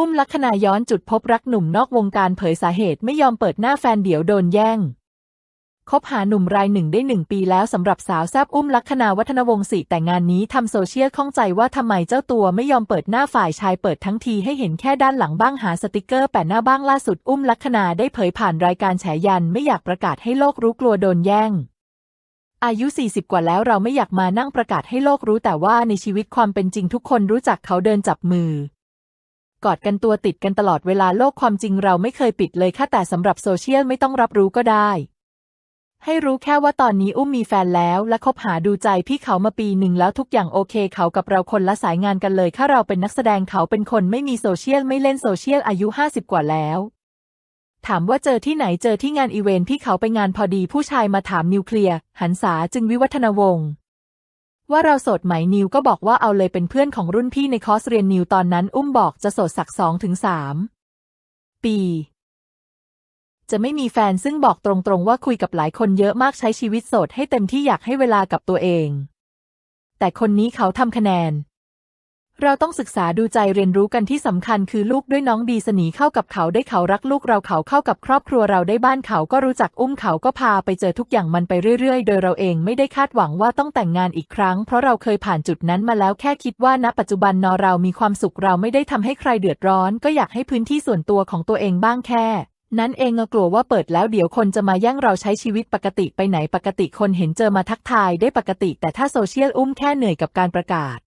อุ้มลัคนาย้อนจุดพบรักหนุ่มนอกวงการเผยสาเหตุไม่ยอมเปิดหน้าแฟนเดี๋ยวโดนแย่งคบหาหนุ่มรายหนึ่งได้หนึ่งปีแล้วสำหรับสาวแซบอุ้มลัคนาวัฒนวงศ์ศิแต่งานนี้ทำโซเชียลข้องใจว่าทำไมเจ้าตัวไม่ยอมเปิดหน้าฝ่ายชายเปิดทั้งทีให้เห็นแค่ด้านหลังบ้างหาสติกเกอร์แปะหน้าบ้างล่าสุดอุ้มลัคนาได้เผยผ่านรายการแฉยันไม่อยากประกาศให้โลกรู้กลัวโดนแย่งอายุ 40 กว่าแล้วเราไม่อยากมานั่งประกาศให้โลกรู้แต่ว่าในชีวิตความเป็นจริงทุกคนรู้จักเขาเดินจับมือ กอดกันตัวติดกันตลอดเวลาโลกความจริงเราไม่เคยปิดเลยค่ะแต่สำหรับโซเชียลไม่ต้องรับรู้ก็ได้ ให้รู้แค่ว่าตอนนี้อุ้มมีแฟนแล้วและคบหาดูใจพี่เขามาปีหนึ่งแล้วทุกอย่างโอเค เขากับเราคนละสายงานกันเลยค่ะเราเป็นนักแสดงเขาเป็นคนไม่มีโซเชียลไม่เล่นโซเชียลอายุ 50 กว่าแล้วถามว่าเจอที่ไหนเจอที่งานอีเวนท์พี่เขาไปงานพอดีผู้ชายมาถามนิวเคลียร์หันษาจึงวิวัฒนวงศ์ ว่าเราโสดไหมนิวก็บอกว่าเอาเลยเป็นเพื่อนของรุ่นพี่ในคอร์สเรียนนิวตอนนั้นอุ้มบอกจะโสดสักสองถึงสามปี จะไม่มีแฟนซึ่งบอกตรงๆว่าคุยกับหลายคนเยอะมากใช้ชีวิตโสดให้เต็มที่อยากให้เวลากับตัวเอง แต่คนนี้เขาทำคะแนน เราต้องศึกษาดูใจเรียนรู้กันที่สำคัญคือลูกด้วยน้องดีสนีเข้ากับเขาได้เขารักลูกเราเขาเข้ากับครอบครัวเราได้บ้านเขาก็รู้จักอุ้มเขาก็พาไปเจอทุกอย่างมันไปเรื่อยๆ โดยเราเองไม่ได้คาดหวังว่าต้องแต่งงานอีกครั้ง เพราะเราเคยผ่านจุดนั้นมาแล้วแค่คิดว่าณปัจจุบันนอเรามีความสุขเราไม่ได้ทำให้ใครเดือดร้อน ก็อยากให้พื้นที่ส่วนตัวของตัวเองบ้างแค่นั้นเองก็กลัวว่าเปิดแล้วเดี๋ยวคนจะมาแย่งเราใช้ชีวิตปกติไปไหนปกติคนเห็นเจอมาทักทายได้ปกติ แต่ถ้าโซเชียลอุ้มแค่เหนื่อยกับการประกาศ